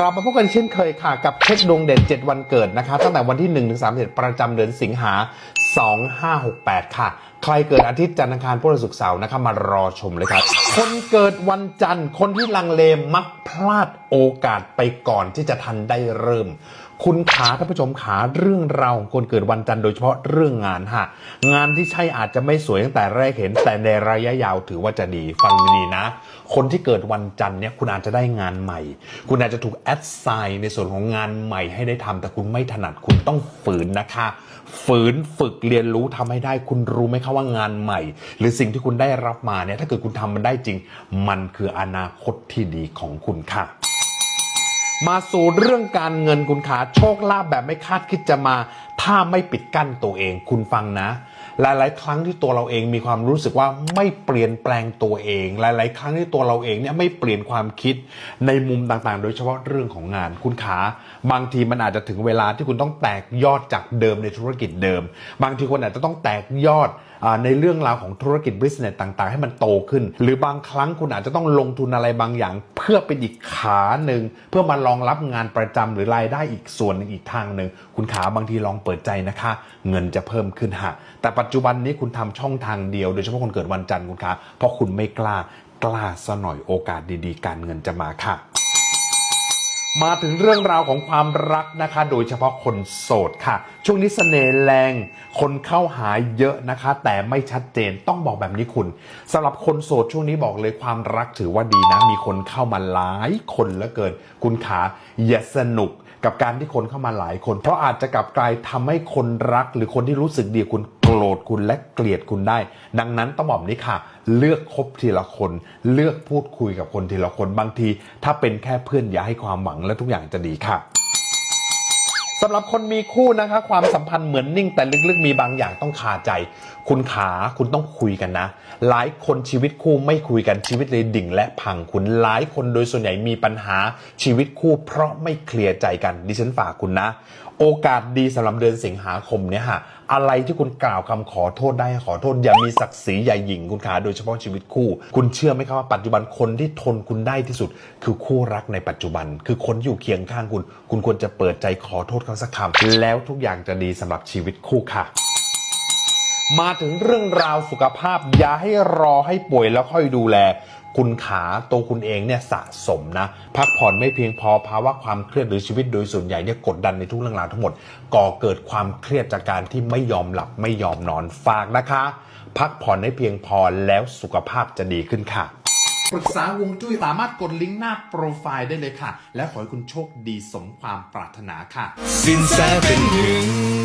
กลับมาพบกันเช่นเคยค่ะ กับเช็คดวงเด่น 7 วันเกิดนะคะ ตั้งแต่วันที่1ถึง31ประจำเดือนสิงหา 2568 ค่ะ ใครเกิดอาทิตย์จันทร์อังคารพุธศุกร์เสาร์นะคะมารอชมเลยครับ คนเกิดวันจันทร์ คนที่ลังเลมักพลาดโอกาสไปก่อนที่จะทันได้เริ่ม คุณขาท่านผู้ชมขาเรื่องราวของคนเกิดวันจันทร์โดยเฉพาะเรื่องงานฮะงานที่ใช่อาจจะไม่สวยตั้งแต่แรกเห็น แต่ในระยะยาวถือว่าจะดีฟังดีนะ คนที่เกิดวันจันทร์เนี่ยคุณอาจจะได้งานใหม่ คุณอาจจะถูกแอดไซน์ในส่วนของงานใหม่ให้ได้ทำแต่คุณไม่ถนัดคุณต้องฝืนนะคะ ฝืนฝึกเรียนรู้ทำให้ได้คุณรู้ไหมคะว่างานใหม่ หรือสิ่งที่คุณได้รับมาเนี่ยถ้าเกิดคุณทำมันได้จริง มันคืออนาคตที่ดีของคุณค่ะมาสู่เรื่องการเงินคุณขาโชคลาภแบบไม่คาดคิดจะมา ถ้าไม่ปิดกั้นตัวเองคุณฟังนะ หลาย ๆ ครั้งที่ตัวเราเองมีความรู้สึกว่าไม่เปลี่ยนแปลงตัวเอง หลาย ๆ ครั้งที่ตัวเราเองเนี่ยไม่เปลี่ยนความคิดในมุมต่าง ๆ โดยเฉพาะเรื่องของงานคุณขาบางทีมันอาจจะถึงเวลาที่คุณต้องแตกยอดจากเดิมในธุรกิจเดิม บางทีคุณอาจจะต้องแตกยอดในเรื่องราวของธุรกิจ business ต่างๆ ให้มันโตขึ้น หรือบางครั้งคุณอาจจะต้องลงทุนอะไรบางอย่าง เพื่อเป็นอีกขาหนึ่งเพื่อมารองรับงานประจำหรือรายได้อีกส่วนหนึ่งอีกทางหนึ่งคุณขาบางทีลองเปิดใจนะคะ เงินจะเพิ่มขึ้นฮะแต่ปัจจุบันนี้คุณทำช่องทางเดียวโดยเฉพาะคนเกิดวันจันทร์คุณขาเพราะคุณไม่กล้ากล้าซะหน่อยโอกาสดีๆ การเงินจะมาค่ะ มาถึงเรื่องราวของความรักนะคะ โดยเฉพาะคนโสดค่ะ ช่วงนี้เสน่ห์แรง คนเข้าหาเยอะนะคะ แต่ไม่ชัดเจนต้องบอกแบบนี้คุณสำหรับคนโสดช่วงนี้บอกเลยความรักถือว่าดีนะ มีคนเข้ามาหลายคนเหลือเกิน คุณขาอย่าสนุกกับการที่คนเข้ามาหลายคน เพราะอาจจะกลับกลายทำให้คนรักหรือคนที่รู้สึกดีคุณ กรธคุณและเกลียดคุณได้ ดังนั้นต้องบอกนี้ค่ะ เลือกคบทีละคน เลือกพูดคุยกับคนทีละคนบางที ถ้าเป็นแค่เพื่อนอย่าให้ความหวังและทุกอย่างจะดีค่ะสำหรับคนมีคู่นะคะ ความสัมพันธ์เหมือนนิ่งแต่ลึกๆ มีบางอย่างต้องคาใจ คุณขาคุณต้องคุยกันนะ หลายคนชีวิตคู่ไม่คุยกันชีวิตเลยดิ่ง และพังคุณหลายคนโดยส่วนใหญ่มีปัญหาชีวิตคู่ เพราะไม่เคลียร์ใจกันดิฉันฝากคุณนะ โอกาสดีสำหรับเดือนสิงหาคมเนี่ยฮะอะไรที่คุณกล่าวคำขอโทษได้ขอโทษ อย่ามีศักดิ์ศรีอย่หยิ่งคุณขาโดยเฉพาะชีวิตคู่ คุณเชื่อไหมครับว่าปัจจุบันคนที่ทนคุณได้ที่สุด คือคู่รักในปัจจุบัน คือคนอยู่เคียงข้างคุณ คุณควรจะเปิดใจขอโทษเขาสักคำแล้วทุกอย่างจะดีสำหรับชีวิตคู่ค่ะมาถึงเรื่องราวสุขภาพ อย่าให้รอให้ป่วยแล้วค่อยดูแล คุณขาตัวคุณเองเนี่ยสะสมนะพักผ่อนไม่เพียงพอภาวะความเครียดหรือชีวิตโดยส่วนใหญ่เนี่ยกดดันในทุกเรื่องราวทั้งหมด ก่อเกิดความเครียดจากการที่ไม่ยอมหลับไม่ยอมนอนฝากนะคะ พักผ่อนให้เพียงพอแล้วสุขภาพจะดีขึ้นค่ะปรึกษาวงจุ้ยสามารถกดลิงก์หน้าโปรไฟล์ได้เลยค่ะ และขอให้คุณโชคดีสมความปรารถนาค่ะ สินแสเป็นหนึ่ง